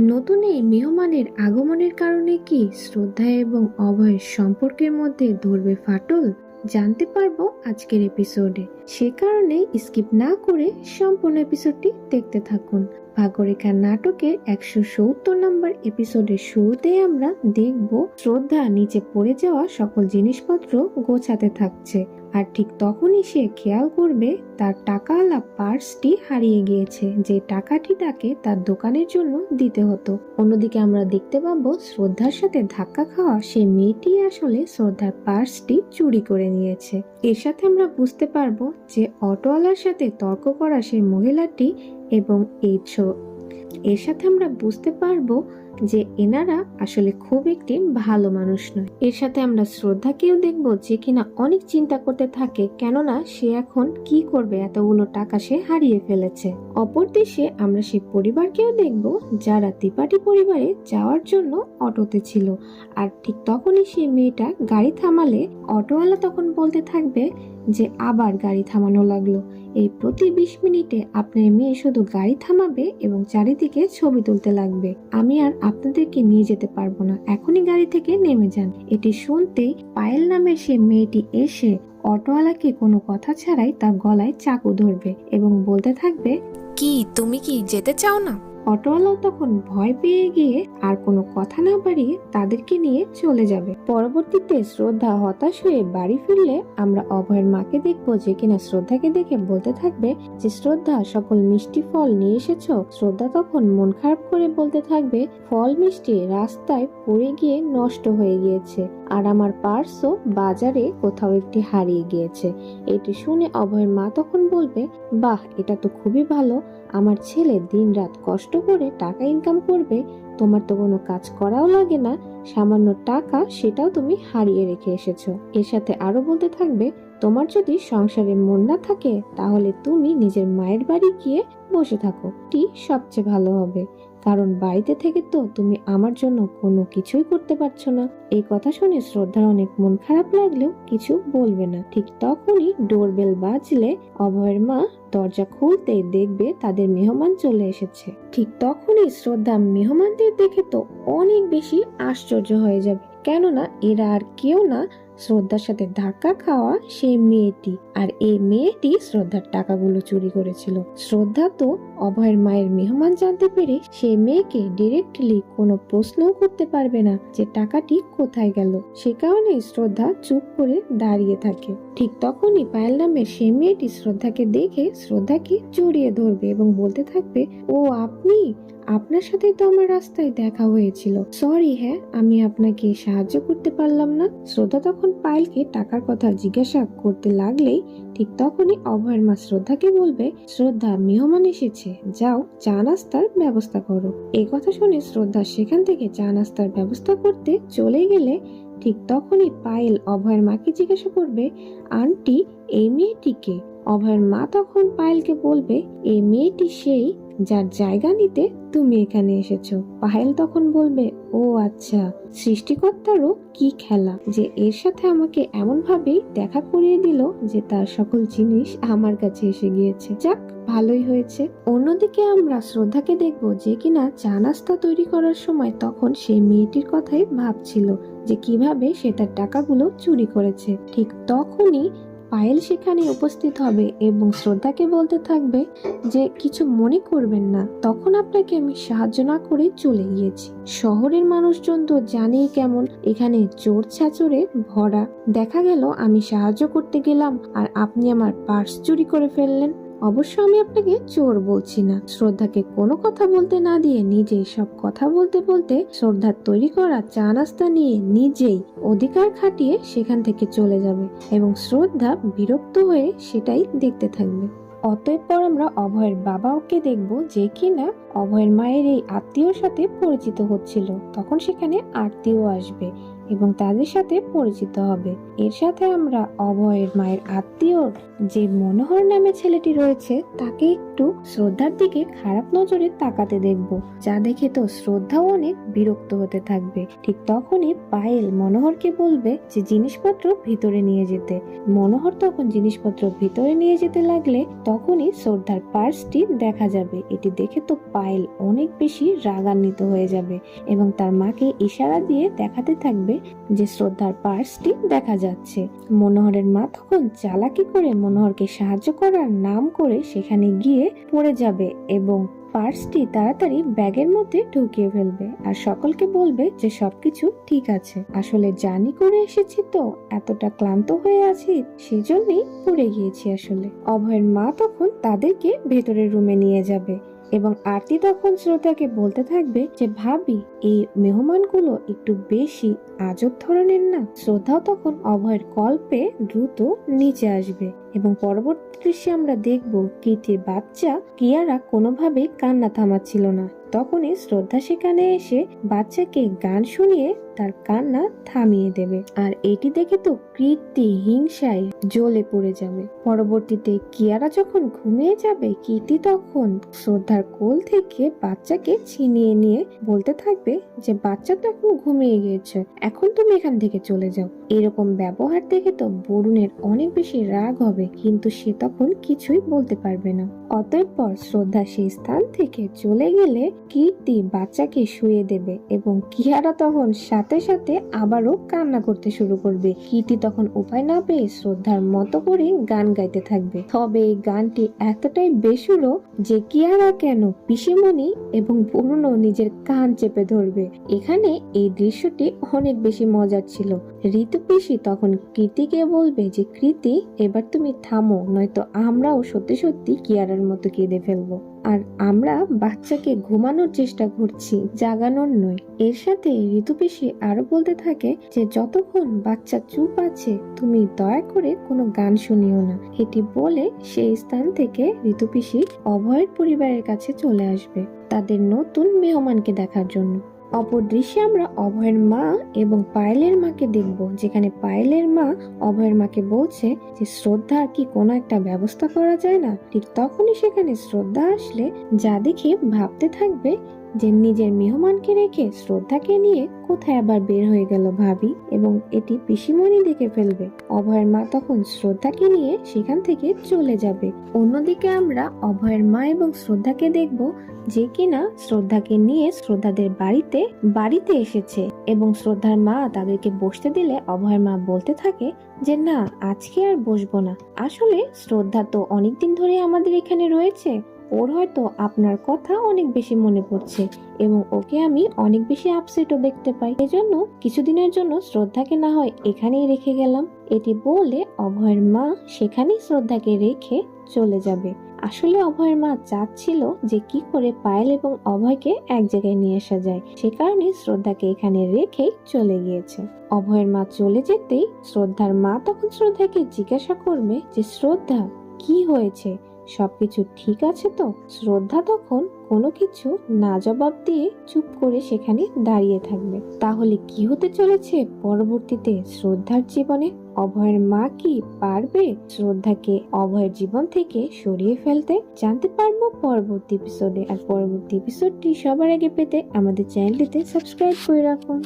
নতুন এই মেহমানের আগমনের কারণে কি শ্রদ্ধা এবং অভয়ের সম্পর্কের মধ্যে ধরবে ফাটল জানতে পারব আজকের এপিসোডে সে কারণে স্কিপ না করে সম্পূর্ণ এপিসোডটি দেখতে থাকুন। ভাগ্যরেখা নাটকের একশো সত্তর নম্বর এপিসোডের শুরুতে আমরা দেখব শ্রদ্ধা নিচে পড়ে যাওয়া সকল জিনিসপত্র গোছাতে থাকছে। আর ঠিক তখনই সে খেয়াল করবে তার টাকাওয়ালা পার্সটি হারিয়ে গিয়েছে, যে টাকাটি তাকে তার দোকানের জন্য দিতে হতো। অন্যদিকে আমরা দেখতে পাবো শ্রদ্ধার সাথে ধাক্কা খাওয়া সে মেয়েটি আসলে শ্রদ্ধার পার্সটি চুরি করে নিয়েছে। এর সাথে আমরা বুঝতে পারব যে অটোওয়ালার সাথে তর্ক করা সেই মহিলাটি এবং এই এর সাথে আমরা বুঝতে পারব যে এনারা আসলে খুব একটি ভালো মানুষ নয়। এর সাথে আমরা শ্রদ্ধাকেও দেখব যে কিনা অনেক চিন্তা করতে থাকে কেননা সে এখন কি করবে, এতগুলো টাকা সে হারিয়ে ফেলেছে। অপর দেশে আমরা সেই পরিবারকেও দেখব যারা ত্রিপাঠী পরিবারে যাওয়ার জন্য অটোতে ছিল। আর ঠিক তখনই সেই মেয়েটা গাড়ি থামালে অটোওয়ালা তখন বলতে থাকবে যে আবার গাড়ি থামানো লাগল। এই প্রতি বিশ মিনিটে আপনার মেয়ে শুধু গাড়ি থামাবে এবং চারিদিকে ছবি তুলতে লাগবে। আমি আর আপনাদেরকে নিয়ে যেতে পারব না। এখনই গাড়ি থেকে নেমে যান। এটি শুনতেই পায়েল নামের সে মেয়েটি এসে অটোওয়ালাকে কোনো কথা ছাড়াই তার গলায় চাকু ধরবে এবং বলতে থাকবে, কি, তুমি কি যেতে চাও না? অটোওয়ালাও তখন ভয় পেয়ে গিয়ে আর কোনো কথা না বাড়িয়ে তাদেরকে নিয়ে চলে যাবে। পরবর্তীতে শ্রদ্ধা হতাশ হয়ে বাড়ি ফিরলে আমরা অভয়ের মাকে দেখব যে কিনা শ্রদ্ধাকে দেখে বলতে থাকবে যে, শ্রদ্ধা, সকল মিষ্টি ফল নিয়ে এসেছ? শ্রদ্ধা তখন মন খারাপ করে বলতে থাকবে, ফল মিষ্টি রাস্তায় পড়ে গিয়ে নষ্ট হয়ে গিয়েছে। আর আমার পার্সও বাজারে কোথাও একটি হারিয়ে গিয়েছে। এটি শুনে অভয়ের মা তখন বলবে, বাহ, এটা তো খুবই ভালো। আমার ছেলে দিনরাত কষ্ট করে টাকা ইনকাম করবে। তোমার তো কোনো কাজ করাও লাগে না। সামান্য টাকা সেটাও তুমি হারিয়ে রেখে এসেছ। এর সাথে আরও বলতে থাকবে, তোমার যদি সংসারে মন না থাকে, তাহলে তুমি নিজের মায়ের বাড়ি গিয়ে বসে থাকো। টি সবচেয়ে ভালো হবে। কারণ বাড়িতে থেকে তো তুমি আমার জন্য কোনো কিছুই করতে পারছ না। এই কথা শুনে শ্রদ্ধার অনেক মন খারাপ লাগলেও কিছু বলবে না। ঠিক তখনই ডোরবেল বাজলে অভয়ের মা দরজা খুলতেই দেখবে তাদের মেহমান চলে এসেছে। ঠিক তখনই শ্রদ্ধা মেহমানদের দেখে তো অনেক বেশি আশ্চর্য হয়ে যাবে। কেননা এরা আর কেউ না শ্রদ্ধার সাথে ধাক্কা খাওয়া সেই মেয়েটি আর এই মেয়েটি শ্রদ্ধার টাকাগুলো চুরি করেছিল। শ্রদ্ধা তো অভয়ের মায়ের মেহমান জানতে পেরে সেই মেয়েকে ডিরেক্টলি কোনো প্রশ্নও করতে পারবে না যে টাকাটি কোথায় গেল। সে কারণে শ্রদ্ধা চুপ করে দাঁড়িয়ে থাকে। ঠিক তখনই পায়েল নামের সেই মেয়েটি শ্রদ্ধাকে দেখে শ্রদ্ধাকে জড়িয়ে ধরবে এবং বলতে থাকবে, ও, আপনি? আপনার সাথে তো আমার রাস্তায় দেখা হয়েছিল। সরি হ্যাঁ আমি আপনাকে সাহায্য করতে পারলাম না। শ্রদ্ধা তখন পায়েলকে টাকার কথা জিজ্ঞাসা করতে লাগলেই ঠিক তখনই অভয়ের মা শ্রদ্ধাকে বলবে, শ্রদ্ধা, মেহমান এসেছে। যাও, চা নাস্তার ব্যবস্থা করো। এই কথা শুনে শ্রদ্ধা সেখান থেকে চা নাস্তার ব্যবস্থা করতে চলে গেলে ঠিক তখনই পায়েল অভয়ের মাকে জিজ্ঞাসা করবে, আন্টি, এই মেয়েটিকে? অভয়ের মা তখন পায়েলকে বলবে, এই মেয়েটি সেই যার জায়গা নিতে তুমি এখানে এসেছ। পায়েল তখন বলবে, ও আচ্ছা সৃষ্টিকর্তারও কি খেলা যে এর সাথে আমাকে এমন ভাবেই দেখা করিয়ে দিল যে তার সকল জিনিস আমার কাছে এসে গিয়েছে। যাক, ভালোই হয়েছে। অন্যদিকে আমরা শ্রদ্ধাকে দেখব যে কিনা চা নাস্তা তৈরি করার সময় তখন সেই মেয়েটির কথাই ভাবছিল যে কীভাবে সে তার টাকাগুলো চুরি করেছে। ঠিক তখনই পায়েল সেখানে উপস্থিত হবে এবং শ্রদ্ধাকে বলতে থাকবে যে কিছু মনে করবেন না, তখন আপনাকে আমি সাহায্য না করে চলে গিয়েছি। শহরের মানুষজন তো জানেই কেমন এখানে চোর ছাচরে ভরা। দেখা গেল আমি সাহায্য করতে গেলাম আর আপনি আমার পার্স চুরি করে ফেললেন। অবশ্য আমি আপনাকে চোর বলছি না। শ্রদ্ধাকে কোনো কথা বলতে না দিয়ে নিজেই সব কথা বলতে বলতে শ্রদ্ধার তৈরি করা চা নাস্তা নিয়ে নিজেই অধিকার খাটিয়ে সেখান থেকে চলে যাবে এবং শ্রদ্ধা বিরক্ত হয়ে সেটাই দেখতে থাকবে। অতএব পর আমরা অভয়ের বাবাকে দেখব যে কিনা অভয়ের মায়ের এই আত্মীয়র সাথে পরিচিত হচ্ছিল। তখন সেখানে আত্মীয় আসবে। এবং তাদের সাথে পরিচিত হবে। এর সাথে আমরা অভয়ের মায়ের আত্মীয় যে মনোহর নামে ছেলেটি রয়েছে, তাকে একটু শ্রদ্ধার দিকে খারাপ নজরে তাকাতে দেখব। যা দেখে তো শ্রদ্ধাও অনেক বিরক্ত হতে থাকবে। ঠিক তখনই পায়েল মনোহরকে বলবে যে, জিনিসপত্র ভিতরে নিয়ে যেতে। মনোহর তখন জিনিসপত্র ভিতরে নিয়ে যেতে লাগলে তখনই শ্রদ্ধার পার্সটি দেখা যাবে। এটি দেখে তো পায়েল অনেক বেশি রাগান্বিত হয়ে যাবে এবং তার মাকে ইশারা দিয়ে দেখাতে থাকবে যে শ্রদ্ধার পার্সটি দেখা যাচ্ছে। মনোহরের মা তখন চালাকি করে মনোহরকে সাহায্য করার নাম করে সেখানে গিয়ে পড়ে যাবে এবং পার্সটি তাড়াতাড়ি ব্যাগের মধ্যে ঢুকিয়ে ফেলবে আর সকলকে বলবে যে সবকিছু ঠিক আছে। আসলে জানি করে এসেছি তো, এতটা ক্লান্ত হয়ে আছি, সেজন্যই পড়ে গিয়েছি আসলে। অভয়ের মা তখন তাদেরকে ভেতরের রুমে নিয়ে যাবে। এবং আরতি তখন শ্রোতাকে বলতে থাকবে যে, ভাবি, এই মেহমানগুলো একটু বেশি আজব ধরনের না? শ্রদ্ধাও তখন অভয়ের কল্পে দ্রুত নিচে আসবে এবং পরবর্তী দৃশ্যে আমরা দেখব কীর্তির বাচ্চা কিয়ারা কোনোভাবেই কান্না থামাচ্ছিল না। তখনই শ্রদ্ধা সেখানে এসে বাচ্চাকে গান শুনিয়ে তার কান্না থামিয়ে দেবে। আর এটি দেখে তো কীর্তি হিংসায় জ্বলে পড়ে যাবে। পরবর্তীতে কিয়ারা যখন ঘুমিয়ে যাবে, কীর্তি তখন শ্রদ্ধার কোল থেকে বাচ্চাকে ছিনিয়ে নিয়ে বলতে থাকবে যে, বাচ্চা তো এখন ঘুমিয়ে গিয়েছে, এখন তুমি এখান থেকে চলে যাও। এরকম ব্যবহার দেখে তো বরুণের অনেক বেশি রাগ হবে, কিন্তু সে তখন কিছুই বলতে পারবে না। অতএব পর শ্রদ্ধা সেই স্থান থেকে চলে গেলে কীর্তি বাচ্চাকে শুয়ে দেবে এবং কিহারা তখন সাথে সাথে আবারও কান্না করতে শুরু করবে। কীর্তি তখন উপায় না পেয়ে শ্রদ্ধার মতো করে গান গাইতে থাকবে। তবে এই গানটি এতটাই বেসুরো যে কিয়ারা কেন পিসিমণি এবং বরুণও নিজের কান চেপে ধরবে। এখানে এই দৃশ্যটি অনেক বেশি মজার ছিল। ঋতু পিসি তখন কৃতিকে বলবে যে, কৃতি, এবার তুমি থামো, নয়তো আমরাও সত্যি সত্যি কিয়ারার মতো কেঁদে ফেলব। আর আমরা বাচ্চাকে ঘুমানোর চেষ্টা করছি, জাগানোর নয়। এর সাথে ঋতু পিসি আরও বলতে থাকে যে, যতক্ষণ বাচ্চা চুপ আছে, তুমি দয়া করে কোনো গান শুনিও না। এটি বলে সেই স্থান থেকে ঋতু পিসি অভয়ের পরিবারের কাছে চলে আসবে, তাদের নতুন মেহমানকে দেখার জন্য। অপর দৃশ্যে আমরা অভয়ের মা এবং পায়েলের মাকে দেখব, যেখানে পায়েলের মা অভয়ের মাকে বলছে যে শ্রদ্ধার কি কোনো একটা ব্যবস্থা করা যায় না? ঠিক তখনই সেখানে শ্রদ্ধা আসলে যা দেখে ভাবতে থাকবে যে নিজের মেহমানকে রেখে শ্রদ্ধাকে নিয়ে কোথায় আবার বের হয়ে গেল ভাবি এবং এটি পিসিমণি দেখে ফেলবে। অভয়ের মা তখন শ্রদ্ধাকে নিয়ে সেখান থেকে চলে যাবে। অন্যদিকে আমরা অভয়ের মা এবং শ্রদ্ধাকে দেখব যে কিনা শ্রদ্ধাকে নিয়ে শ্রদ্ধাদের বাড়িতে বাড়িতে এসেছে এবং শ্রদ্ধার মা তাদেরকে বসতে দিলে অভয়ের মা বলতে থাকে যে, না, আজকে আর বসবো না। আসলে শ্রদ্ধা তো অনেকদিন ধরে আমাদের এখানে রয়েছে। ওর হয়তো আপনার কথা অনেক বেশি মনে পড়ছে এবং ওকে আমি অনেক বেশি আপসেটও দেখতে পাই। এজন্য কিছুদিনের জন্য শ্রদ্ধাকে না হয় এখানেই রেখে গেলাম। এটি বলে অভয়ের মা সেখানেই শ্রদ্ধাকে রেখে চলে যাবে। আসলে অভয়ের মা চাচ্ছিল যে কি করে পায়েল এবং অভয়কে এক জায়গায় নিয়ে আসা যায়। সে কারণে শ্রদ্ধাকে এখানে রেখেই চলে গিয়েছে। অভয়ের মা চলে যেতেই শ্রদ্ধার মা তখন শ্রদ্ধাকে জিজ্ঞাসা করবে যে, শ্রদ্ধা, কি হয়েছে? সবকিছু ঠিক আছে তো? শ্রদ্ধা তখন কোনো কিছু না জবাব দিয়ে চুপ করে সেখানে দাঁড়িয়ে থাকবে। তাহলে কি হতে চলেছে? পরবর্তীতে শ্রদ্ধার জীবনে অভয়ের মা কি পারবে শ্রদ্ধাকে অভয়ের জীবন থেকে সরিয়ে ফেলতে? জানতে পারব পরবর্তী এপিসোডে আর পরবর্তী এপিসোডটি সবার আগে পেতে আমাদের চ্যানেলটিতে সাবস্ক্রাইব করে রাখুন।